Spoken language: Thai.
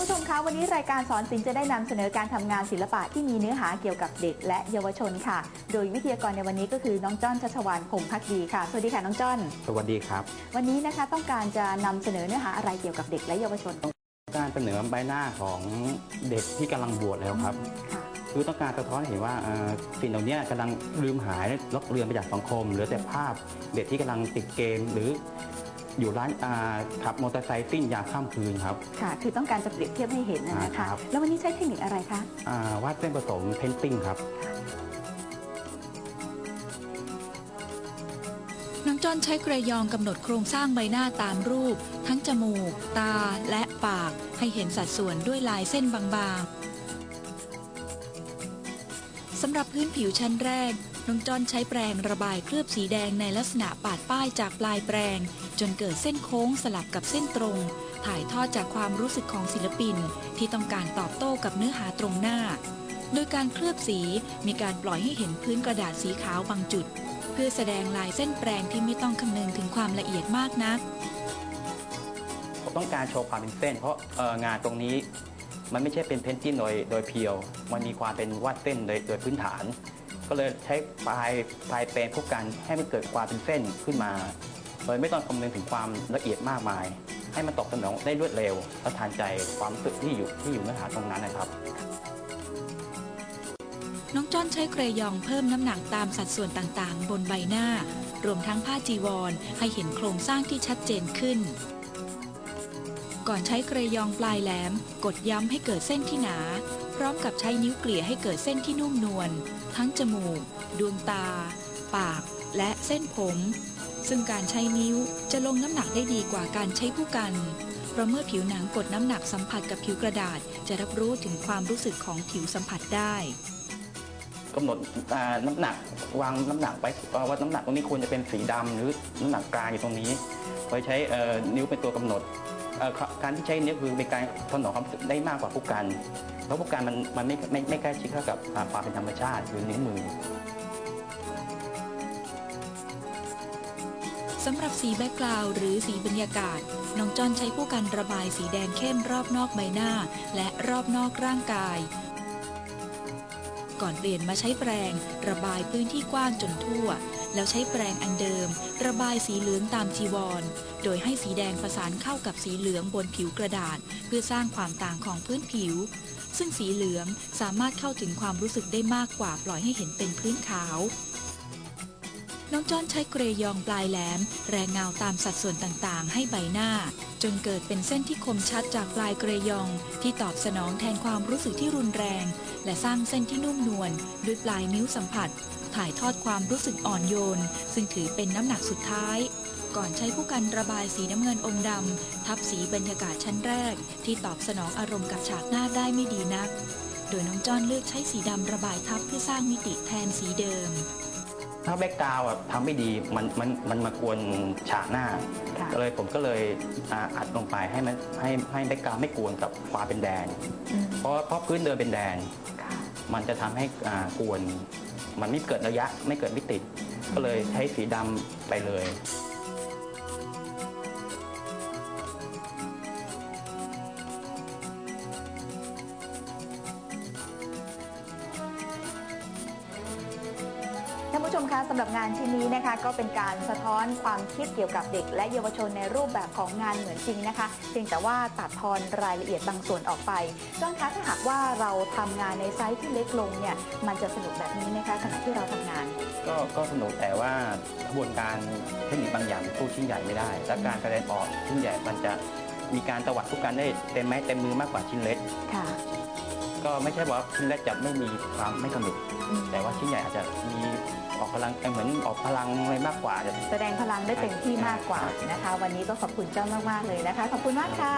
วันนี้รายการสอนศิลป์จะได้นำเสนอการทำงานศิลปะที่มีเนื้อหาเกี่ยวกับเด็กและเยาวชนค่ะ โดยวิทยากรในวันนี้ก็คือน้องจ้อนชัชวานพงษ์พักดีค่ะ สวัสดีค่ะน้องจ้อน สวัสดีครับ วันนี้นะคะต้องการจะนำเสนอเนื้อหาอะไรเกี่ยวกับเด็กและเยาวชน การเสนอใบหน้าของเด็กที่กำลังบวชแล้วครับค่ะคือต้องการสะท้อนให้เห็นว่าเอ่อสิ่งเหล่านี้กำลังลืมหายลบเลือนไปจากสังคม เหลือแต่ภาพเด็กที่กำลังติดเกมหรือ อยู่ร้านอ่าขับมอเตอร์ไซค์ซิ่งยามค่ำคืนครับ ค่ะ คือต้องการจะเปรียบเทียบให้เห็นนะนะคะ ครับ แล้ววันนี้ใช้เทคนิคอะไรคะ อ่าวาดเส้นผสมเพนติ้งครับ น้องจ้อนใช้เกรยองกำหนดโครงสร้างใบหน้าตามรูป ทั้งจมูก ตาและปาก ให้เห็นสัดส่วนด้วยลายเส้นบางๆสำหรับพื้นผิวชั้นแรก น้องจ้อนใช้แปรงระบายเคลือบสีแดงในลักษณะปาดป้ายจากปลายแปรง จนเกิดเส้นโค้งสลับกับเส้นตรง ถ่ายทอดจากความรู้สึกของศิลปิน ที่ต้องการตอบโต้กับเนื้อหาตรงหน้า โดยการเคลือบสีมีการปล่อยให้เห็นพื้นกระดาษสีขาวบางจุด เพื่อแสดงลายเส้นแปรงที่ไม่ต้องคำนึงถึงความละเอียดมากนักผมต้องการโชว์ความเป็นเส้น เพราะงานตรงนี้มันไม่ใช่เป็นเพนติ้งโดยโดยเพียว มันมีความเป็นวาดเส้นโดยโดยพื้นฐาน ก็เลยใช้ปลายปลายแปรงพวกกันให้มันเกิดความเป็นเส้นขึ้นมา โดยไม่ต้องคำนึงถึงความละเอียดมากมาย ให้มันตอบสนองได้รวดเร็วและทานใจความรู้สึกที่อยู่ที่อยู่เนื้อหาตรงนั้นนะครับ น้องจ้อนใช้เกรยองเพิ่มน้ำหนักตามสัดส่วนต่างๆ บนใบหน้า รวมทั้งผ้าจีวร ให้เห็นโครงสร้างที่ชัดเจนขึ้น ก่อนใช้เกรยองปลายแหลม กดย้ำให้เกิดเส้นที่หนาพร้อมกับใช้นิ้วเกลี่ยให้เกิดเส้นที่นุ่มนวลทั้งจมูก ดวงตา ปาก และเส้นผม ซึ่งการใช้นิ้วจะลงน้ำหนักได้ดีกว่าการใช้ผู้กัน เพราะเมื่อผิวหนังกดน้ำหนักสัมผัสกับผิวกระดาษ จะรับรู้ถึงความรู้สึกของผิวสัมผัสได้กำหนดน้ำหนักวางน้ำหนักไว้ว่าน้ำหนักตรงนี้ควรจะเป็นสีดำหรือน้ำหนักกลางอยู่ตรงนี้โดยใช้นิ้วเป็นตัวกำหนดการที่ใช้นิ้วคือเป็นการถนอมความรู้สึกได้มากกว่าผู้กัน เพราะผู้กันมันมันไม่ไม่ไม่ใกล้ชิดเท่ากับความเป็นธรรมชาติหรือนิ้วมือ สำหรับสีแบ็กกราวหรือสีบรรยากาศ น้องจอนใช้ผู้กันระบายสีแดงเข้มรอบนอกใบหน้า และรอบนอกร่างกาย ก่อนเปลี่ยนมาใช้แปรงระบายพื้นที่กว้างจนทั่ว แล้วใช้แปรงอันเดิม ระบายสีเหลืองตามจีวร โดยให้สีแดงประสานเข้ากับสีเหลืองบนผิวกระดาษ เพื่อสร้างความต่างของพื้นผิว ซึ่งสีเหลืองสามารถเข้าถึงความรู้สึกได้มากกว่าปล่อยให้เห็นเป็นพื้นขาว น้องจ้อนใช้เกรยองปลายแหลม แรงเงาตามสัดส่วนต่างๆ ให้ใบหน้า จนเกิดเป็นเส้นที่คมชัดจากปลายเกรยอง ที่ตอบสนองแทนความรู้สึกที่รุนแรง และสร้างเส้นที่นุ่มนวลด้วยปลายนิ้วสัมผัส ถ่ายทอดความรู้สึกอ่อนโยน ซึ่งถือเป็นน้ำหนักสุดท้าย ก่อนใช้ผู้กันระบายสีน้ำเงินอมดำทับสีบรรยากาศชั้นแรก ที่ตอบสนองอารมณ์กับฉากหน้าได้ไม่ดีนัก โดยน้องจ้อนเลือกใช้สีดำระบายทับเพื่อสร้างมิติแทนสีเดิม ถ้าแบ็กกราวด์อะทำไม่ดีมันมันมันมากวนฉากหน้าค่ะ ก็เลยผมก็เลยอ่าอัดลงไปให้มันให้ให้แบ็กกราวด์ไม่กวนกับความเป็นแดน อืมเพราะเพราะพื้นเดิมเป็นแดน ค่ะมันจะทำให้อ่ากวน มันไม่เกิดระยะไม่เกิดมิติ ก็เลยใช้สีดำไปเลยานผู้ชมคะสำหรับงานชิ้นนี้นะคะก็เป็นการสะท้อนความคิดเกี่ยวกับเด็ก และเยาวชนในรูปแบบของงานเหมือนจริงนะคะเพียงแต่ว่าตัดทอนรายละเอียดบางส่วนออกไปจ้อนคะถ้าหากว่าเราทำงานในไซส์ที่เล็กลงเนี่ยมันจะสนุกแบบนี้ไหมคะขณะที่เราทำงาน ก็ก็สนุกแต่ว่ากระบวนการเทคนิคบางอย่างสู้ชิ้นใหญ่ไม่ได้ และการแสดงออกชิ้นใหญ่มันจะมีการตวัดทุกกันได้เต็มไม้เต็มมือมากกว่าชิ้นเล็กค่ะ ก็ไม่ใช่ว่าชิ้นเล็กจะไม่มีความไม่สนุก แต่ว่าชิ้นใหญ่อาจจะมีออกพลังเหมือนออกพลังอะไรมากกว่าจะแสดงพลังได้เต็มที่มากกว่านะคะ วันนี้ก็ขอบคุณเจ้ามากๆเลยนะคะ ขอบคุณมากค่ะ